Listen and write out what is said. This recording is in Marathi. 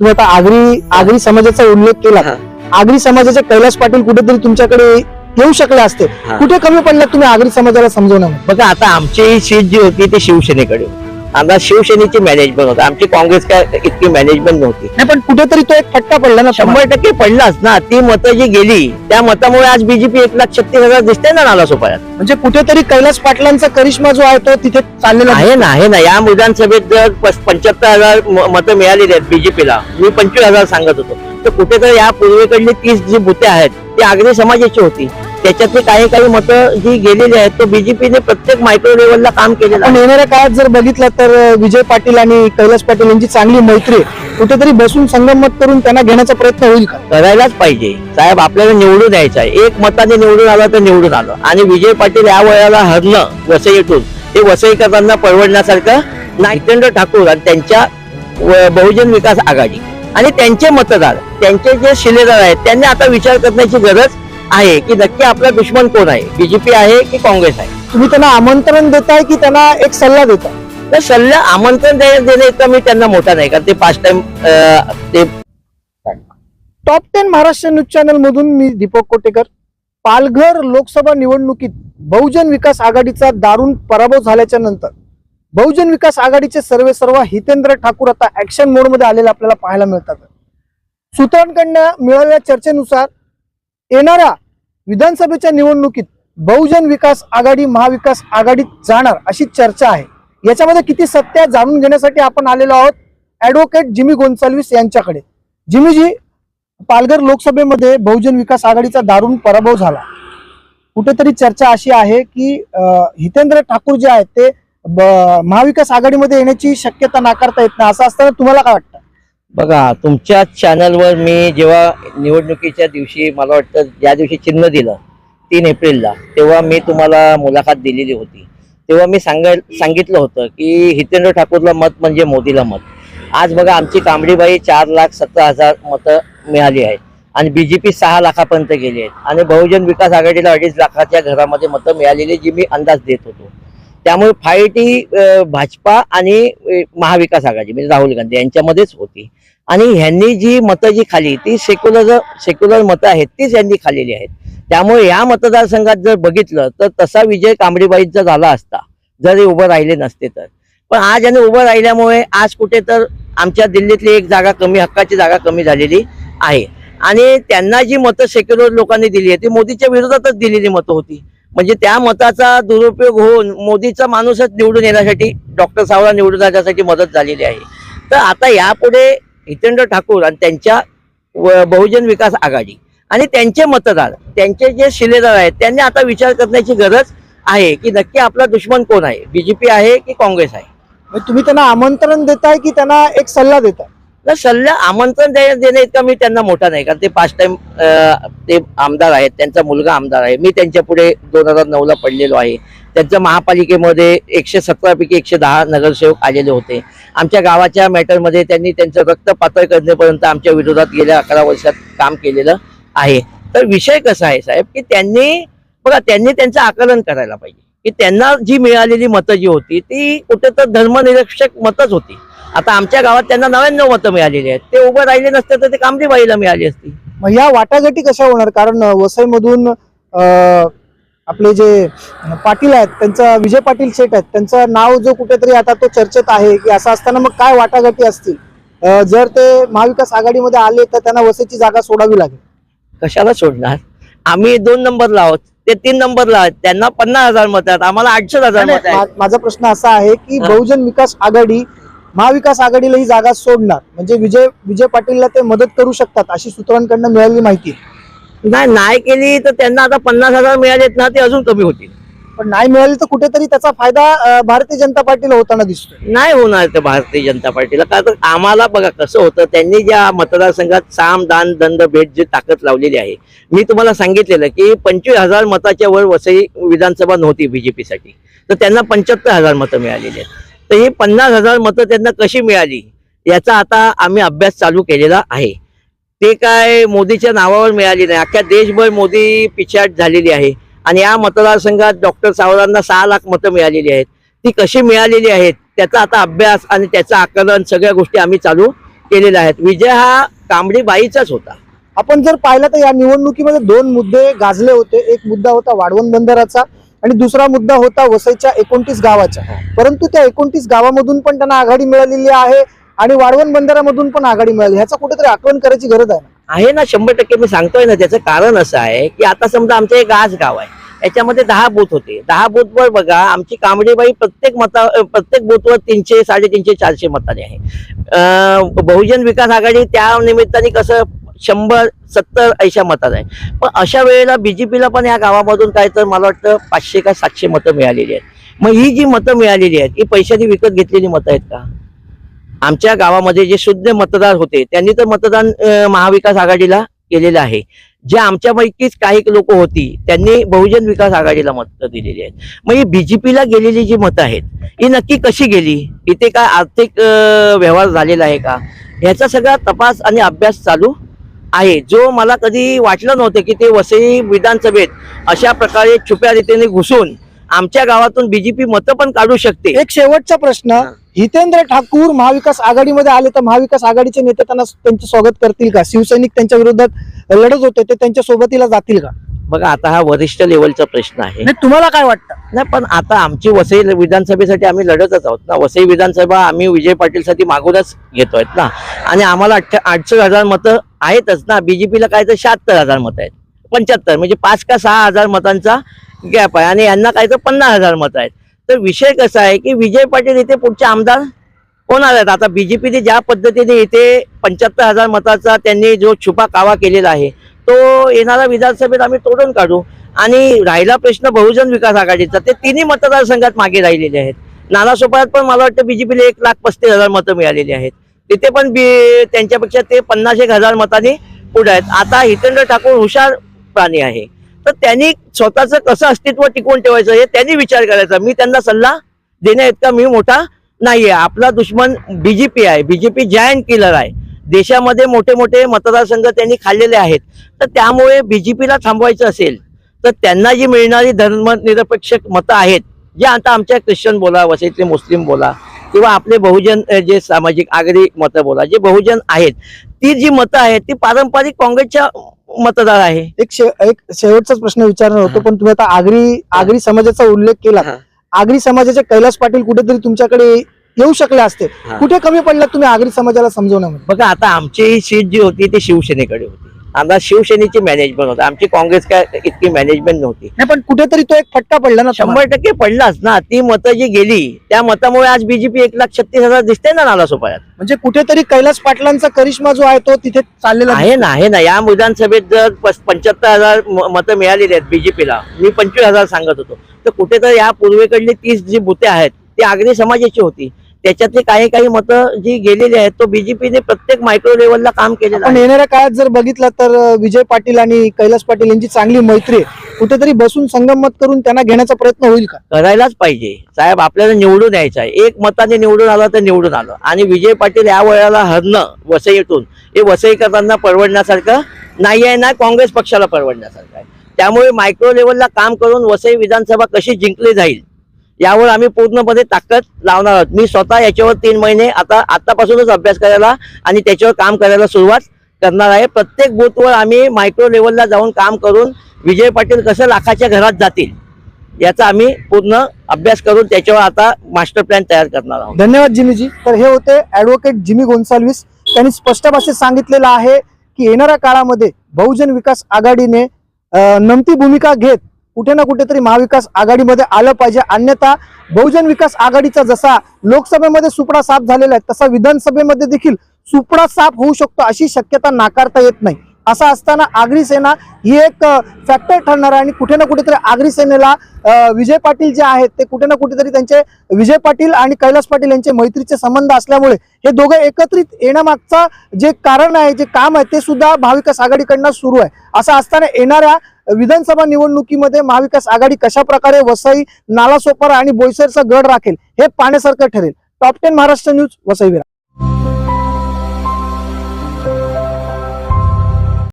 तुम्ही आता आगरी आगरी समाजाचा उल्लेख केला. आगरी समाजाचे कैलास पाटील कुठेतरी तुमच्याकडे येऊ शकले असते. कुठे कमी पडला तुम्ही आगरी समाजाला समजवण्यामध्ये बघा आता आमची सीट जी होती ती शिवसेनेकडे होती. आता शिवसेनेची मॅनेजमेंट होती. आमची काँग्रेस काय इतकी मॅनेजमेंट नव्हती. नाही पण कुठेतरी तो एक फटका पडला ना शंभर टक्के पडलाच ना. ती मतं जी गेली त्या मतामुळे आज बीजेपी एक लाख छत्तीस हजार दिसते ना नाला सोपाळ्यात म्हणजे कुठेतरी कैलास पाटलांचा करिश्मा जो आहे तो तिथे चाललेला आहे आहे ना आहे ना. या विधानसभेत जर पंच्याहत्तर हजार म- मतं मिळालेली आहेत बीजेपीला मी पंचवीस हजार सांगत होतो. तर कुठेतरी या पूर्वेकडली तीस जी बुथे आहेत ती आगरी समाजाची होती. त्याच्यातली काही काही मतं जी गेलेली आहेत तो बीजेपीने प्रत्येक मायक्रो लेवलला काम केलेलं पण आहे येणाऱ्या काळात जर बघितलं तर विजय पाटील आणि कैलास पाटील यांची चांगली मैत्री आहे. कुठेतरी बसून संगमत करून त्यांना घेण्याचा प्रयत्न होईल का? करायलाच पाहिजे. साहेब आपल्याला निवडून द्यायचं आहे. एक मताने निवडून आलं तर निवडून आलं. आणि विजय पाटील या वयाला हरलं वसईतून. ते वसईकरांना परवडण्यासारखं नाही जितेंद्र ठाकूर आणि त्यांच्या व- बहुजन विकास आघाडी. आणि त्यांचे मतदार त्यांचे जे शिलेदार आहेत त्यांनी आता विचार करण्याची गरज आहे की नक्की आपला दुश्मन कोण आहे? बीजेपी आहे की काँग्रेस आहे? तुम्ही त्यांना आमंत्रण देताय की त्यांना एक सल्ला देताय? तर सल्ला आमंत्रण दे- देणे इतका मी त्यांना मोठा नाही कारण ते पाच टाइम ते top ten Maharashtra news channel मधून मी दीपक कोटेकर. पालघर लोकसभा निवडणुकीत बहुजन विकास आघाडीचा दारुण पराभव झाल्याच्यानंतर बहुजन विकास आघाडीचे सर्वे सर्व हितेंद्र ठाकूर आता ऍक्शन मोडमध्ये आलेले आपल्याला पाहायला मिळतात. सूत्रांकडनं मिळालेल्या चर्चेनुसार येणाऱ्या विधानसभेच्या निवडणुकीत बहुजन विकास आघाडी महाविकास आघाडीत जाणार अशी चर्चा आहे. याच्यामध्ये किती सत्य जाणून घेण्यासाठी आपण आलेलो आहोत. ऍडव्होकेट जिमी गोन्साल्विस यांच्याकडे. जिमीजी पालघर लोकसभेमध्ये बहुजन विकास आघाडीचा दारुण पराभव झाला. कुठेतरी चर्चा अशी आहे की हितेंद्र ठाकूर जे आहेत ते ब- महाविकास आघाडीमध्ये येण्याची शक्यता नाकारता येत नाही. असं असताना तुम्हाला काय वाटतं? बघा तुमच्या चॅनलवर मी जेव्हा निवडणुकीच्या दिवशी मला वाटतं ज्या दिवशी चिन्ह दिलं तीन एप्रिलला तेव्हा मी तुम्हाला मुलाखत दिलेली होती. तेव्हा मी सांगाय सांगितलं होतं की हितेंद्र ठाकूरला मत म्हणजे मोदीला मत. आज बघा आमची कांबडीबाई चार लाख सतरा हजार मतं मिळाली आहेत आणि बी जे पी सहा लाखापर्यंत गेली आहेत. आणि बहुजन विकास आघाडीला अडीच लाखाच्या घरामध्ये मतं मिळालेली जी मी अंदाज देत होतो. त्यामुळे फाईट ही भाजपा आणि महाविकास आघाडी म्हणजे राहुल गांधी यांच्यामध्येच होती. आणि ह्यांनी जी मतं जी खाली ती सेक्युलर सेक्युलर मतं आहेत तीच यांनी खाल्लेली आहेत. त्यामुळे या मतदारसंघात जर बघितलं तर तसा विजय कांबळीबाईंचा झाला असता जर हे उभं राहिले नसते तर. पण आज यांनी उभं राहिल्यामुळे आज कुठे तर आमच्या दिल्लीतली एक जागा कमी हक्काची जागा कमी झालेली आहे. आणि त्यांना जी मतं सेक्युलर लोकांनी दिली आहे ती मोदीच्या विरोधातच दिलेली मतं होती. म्हणजे त्या मताचा दुरुपयोग होऊन मोदीचा माणूसच निवडून येण्यासाठी डॉक्टर सावळा निवडून जाण्यासाठी मदत झालेली आहे. तर आता यापुढे हितेंद्र ठाकूर आणि त्यांच्या बहुजन विकास आघाडी आणि त्यांचे मतदार त्यांचे जे शिलेदार आहेत त्यांनी आता विचार करण्याची गरज आहे की नक्की आपला दुश्मन कोण आहे? बीजेपी आहे की काँग्रेस आहे? तुम्ही त्यांना आमंत्रण देताय की त्यांना एक सल्ला देताय? ना सल्ला आमंत्रण देणे इतका मी त्यांना मोठा नाही कारण ते पाच टाइम ते आमदार आहेत त्यांचा मुलगा आमदार आहे. मी त्यांच्या पुढे दोन हजार नऊला पडलेलो आहे. त्यांच्या महापालिकेमध्ये एकशे सतरा पैकी एकशे दहा नगरसेवक आलेले होते. आमच्या गावाच्या मॅटरमध्ये त्यांनी त्यांचं रक्त पातळ करण्यापर्यंत आमच्या विरोधात गेल्या अकरा वर्षात काम केलेलं आहे. तर विषय कसा आहे साहेब की त्यांनी बघा त्यांनी त्यांचं आकलन करायला पाहिजे. की त्यांना जी मिळालेली मतं जी होती ती कुठे तर धर्मनिरक्षक मतच होती. आता आमच्या गावात त्यांना नव्याण्णव मतं मिळालेली आहेत. ते उभं राहिले नसते तर ते कामरीबाईला मिळाली असती. मग या वाटाघाटी कशा होणार? कारण वसईमधून आपले जे पाटील आहेत त्यांचा विजय पाटील शेठ आहेत त्यांचं नाव जो कुठेतरी आता तो चर्चेत आहे की असं असताना मग काय वाटाघाटी असतील? जर ते महाविकास आघाडीमध्ये आले तर त्यांना वसईची जागा सोडावी लागेल. कशाला सोडणार? आम्ही दोन नंबरला आहोत. ते तीन नंबरला आहेत. त्यांना पन्नास हजार मत आहेत. आम्हाला आठशे हजार मत आहेत. माझा प्रश्न असा आहे की. बहुजन विकास आघाडी महाविकास आघाडीला ही जागा सोडणार. म्हणजे विजय विजय पाटीलला ते मदत करू शकतात अशी सूत्रांकडनं मिळालेली माहिती. नाही नाही केली तर त्यांना आता पन्नास हजार मिळालेत ना ते अजून कमी होतील. पण नाही मिळाली तर कुठेतरी त्याचा फायदा भारतीय जनता पार्टीला होताना दिसतोय. नाही होणार ते भारतीय जनता पार्टीला. का तर आम्हाला बघा कसं होतं त्यांनी ज्या मतदारसंघात साम दान दंड भेट जी ताकद लावलेली आहे मी तुम्हाला सांगितलेलं की पंचवीस हजार मताच्या वर वसई विधानसभा नव्हती बीजेपीसाठी तर त्यांना पंच्याहत्तर हजार मतं मिळालेली आहेत. तर ही पन्नास हजार मतं त्यांना कशी मिळाली याचा आता आम्ही अभ्यास चालू केलेला आहे. ते काय मोदीच्या नावावर मिळाली नाही. अख्ख्या देशभर मोदी पिछाट झालेली आहे. आणि या मतदारसंघात डॉक्टर सावरांना सहा लाख मतं मिळालेली आहेत. ती कशी मिळालेली आहेत त्याचा आता अभ्यास आणि त्याचं आकलन सगळ्या गोष्टी आम्ही चालू केलेल्या आहेत. विजय हा कांबडी बाईचाच होता. आपण जर पाहिलं तर या निवडणुकीमध्ये दोन मुद्दे गाजले होते. एक मुद्दा होता वाढवण बंदराचा आणि दुसरा मुद्दा होता वसईच्या एकोणतीस गावाचा. परंतु त्या एकोणतीस गावामधून पण त्यांना आघाडी मिळालेली आहे आणि वाढवण बंदरामधून पण आघाडी मिळाली. ह्याचा कुठेतरी आकलन करायची गरज आहे ना? आहे ना शंभर टक्के मी सांगतोय ना त्याचं कारण असं आहे की आता समजा आमचं एक आज गाव आहे. याच्यामध्ये दहा बूथ होते. दहा बूथवर बघा आमची कांबडीबाई प्रत्येक मता प्रत्येक बूथवर तीनशे साडेतीनशे चारशे मताने आहे. बहुजन विकास आघाडी त्या निमित्ताने कसं शंभर सत्तर ऐशा मतात आहे. पण अशा वेळेला बीजेपीला पण या गावामधून काय तर मला वाटतं पाचशे का सातशे मतं मिळालेली आहेत. मग ही जी मतं मिळालेली आहेत ही पैशाने विकत घेतलेली मतं आहेत का? आमच्या गावामध्ये जे शुद्ध मतदार होते त्यांनी तर मतदान महाविकास आघाडीला केलेलं आहे. जे आमच्यापैकीच काही लोक होती त्यांनी बहुजन विकास आघाडीला मतं दिलेली आहेत. मग ही बीजेपीला गेलेली जी मतं आहेत ही नक्की कशी गेली? इथे काय आर्थिक व्यवहार झालेला आहे का? ह्याचा सगळा तपास आणि अभ्यास चालू आहे. जो मला कधी वाटलं नव्हतं की ते वसई विधानसभेत अशा प्रकारे छुप्या रीतीने घुसून आमच्या गावातून बीजेपी मतं पण काढू शकते. एक शेवटचा प्रश्न. हितेंद्र ठाकूर महाविकास आघाडीमध्ये आले तर महाविकास आघाडीचे नेते त्यांना त्यांचे स्वागत करतील का? शिवसैनिक त्यांच्या विरोधात लढत होते ते त्यांच्या सोबतीला जातील का? बघा आता हा वरिष्ठ लेवलचा प्रश्न आहे. नाही तुम्हाला काय वाटतं? नाही पण आता आमची वसई विधानसभेसाठी आम्ही लढतच आहोत ना. वसई विधानसभा आम्ही विजय पाटीलसाठी मागूनच घेतोय ना. आणि आम्हाला अठ्ठा आठशे हजार मतं आहेतच ना. बीजेपीला काय तर शहात्तर हजार मतं आहेत. पंच्याहत्तर म्हणजे पाच का सहा हजार मतांचा गॅप आहे. आणि यांना काय तर पन्नास हजार मतं आहेत. तर विषय कसा आहे की विजय पाटील इथे पुढचे आमदार होणार आहेत. आता बीजेपीने ज्या पद्धतीने इथे पंच्याहत्तर हजार मताचा त्यांनी जो छुपा कावा केलेला आहे तो येणारा विधानसभेत आम्ही तोडून काढू. आणि राहिला प्रश्न बहुजन विकास आघाडीचा ते तिन्ही मतदारसंघात मागे राहिलेले आहेत. नालासोपाऱ्यात पण मला वाटतं बीजेपीला एक लाख पस्तीस हजार मतं मिळालेली आहेत. तिथे पण बी त्यांच्यापेक्षा ते पन्नास एक हजार मतांनी पुढे आहेत. आता हितेंद्र ठाकूर हुशार प्राणी आहे. तर त्यांनी स्वतःचं कसं अस्तित्व टिकवून ठेवायचं हे त्यांनी विचार करायचा. मी त्यांना सल्ला देण्या इतका मी मोठा नाहीये. आपला दुश्मन बीजेपी आहे. बीजेपी जायंट किलर आहे. देशामध्ये मोठे मोठे मतदारसंघ त्यांनी खाल्लेले आहेत तर त्यामुळे बीजेपीला थांबवायचं असेल तर त्यांना जी मिळणारी धर्मनिरपेक्ष मतं आहेत जे आता आमच्या ख्रिश्चन बोला वसईतले मुस्लिम बोला किंवा आपले बहुजन जे सामाजिक आगरी मतं बोला जे बहुजन आहेत ती जी मतं आहेत ती पारंपरिक काँग्रेसच्या मतदार आहे एक शे, एक शेवटचाच प्रश्न विचारणार होतो. पण तुम्ही आता आगरी आगरी समाजाचा उल्लेख केला. आगरी समाजाचे कैलास पाटील कुठेतरी तुमच्याकडे येऊ शकले असते. कुठे कमी पडला तुम्ही आगरी समाजाला समजवण्यामध्ये बघा आता आमची ही सीट जी होती ती शिवसेनेकडे होती. आता शिवसेनेची मॅनेजमेंट होती. आमची काँग्रेस काय इतकी मॅनेजमेंट नव्हती. नाही पण कुठेतरी तो एक फटका पडला ना. शंभर टक्के पडलाच ना. ती मतं जी गेली त्या मतामुळे आज बीजेपी एक लाख छत्तीस हजार दिसते ना नालासोपाऱ्यात म्हणजे कुठेतरी कैलास पाटलांचा करिश्मा जो आहे तो तिथे चाललेला आहे ना आहे ना. या विधानसभेत जर पंच्याहत्तर हजार मतं मिळालेली आहेत बीजेपीला मी पंचवीस हजार सांगत होतो. तर कुठेतरी या पूर्वेकडली तीस जी बुथे आहेत ती आगरी समाजाची होती. त्याच्यातली काही काही मतं जी गेलेली आहेत तो बीजेपीने प्रत्येक मायक्रो लेवलला काम केलेलं पण आहे. येणाऱ्या काळात जर बघितलं तर विजय पाटील आणि कैलास पाटील यांची चांगली मैत्री आहे. कुठेतरी बसून संगमत करून त्यांना घेण्याचा प्रयत्न होईल का? करायलाच पाहिजे. साहेब आपल्याला निवडून यायचं आहे. एक मताने निवडून आलं तर निवडून आलं. आणि विजय पाटील या वेळेला हरणं वसईतून. हे वसईकरांना परवडण्यासारखं नाही आहे ना काँग्रेस पक्षाला परवडण्यासारखं आहे. त्यामुळे मायक्रो लेवलला काम करून वसई विधानसभा कशी जिंकली जाईल यावर आम्ही पूर्णपणे ताकद लावणार आहोत. मी स्वतः याच्यावर तीन महिने आता आतापासूनच अभ्यास करायला आणि त्याच्यावर काम करायला सुरुवात करणार आहे. प्रत्येक बूथवर आम्ही मायक्रो लेवलला जाऊन काम करून विजय पाटील कसं लाखाच्या घरात जातील याचा आम्ही पूर्ण अभ्यास करून त्याच्यावर आता मास्टर प्लॅन तयार करणार आहोत. धन्यवाद जिमीजी तर हे होते ऍडव्होकेट जिमी गोन्साल्विस. त्यांनी स्पष्ट भाषेत सांगितलेलं आहे की येणाऱ्या काळामध्ये बहुजन विकास आघाडीने नमती भूमिका घेत कुठे ना कुठेतरी महाविकास आघाडीमध्ये आलं पाहिजे. अन्यथा बहुजन विकास आघाडीचा जसा लोकसभेमध्ये सुपडा साफ झालेला आहे तसा विधानसभेमध्ये देखील सुपडा साफ होऊ शकतो अशी शक्यता नाकारता येत नाही. असं असताना आगरी सेना ही एक फॅक्टर ठरणार आहे आणि कुठे ना कुठेतरी आगरी सेनेला विजय पाटील जे आहेत ते कुठे ना कुठेतरी त्यांचे विजय पाटील आणि कैलास पाटील यांचे मैत्रीचे संबंध असल्यामुळे हे दोघं एकत्रित येण्यामागचं जे कारण आहे जे काम आहे ते सुद्धा महाविकास आघाडीकडनं सुरू आहे. असं असताना येणाऱ्या विधानसभा निवडणुकीमध्ये महाविकास आघाडी कशा प्रकारे वसई नालासोपारा आणि बोईसरचा गड राखेल हे पाहण्यासारखं ठरेल. Top ten Maharashtra news Vasai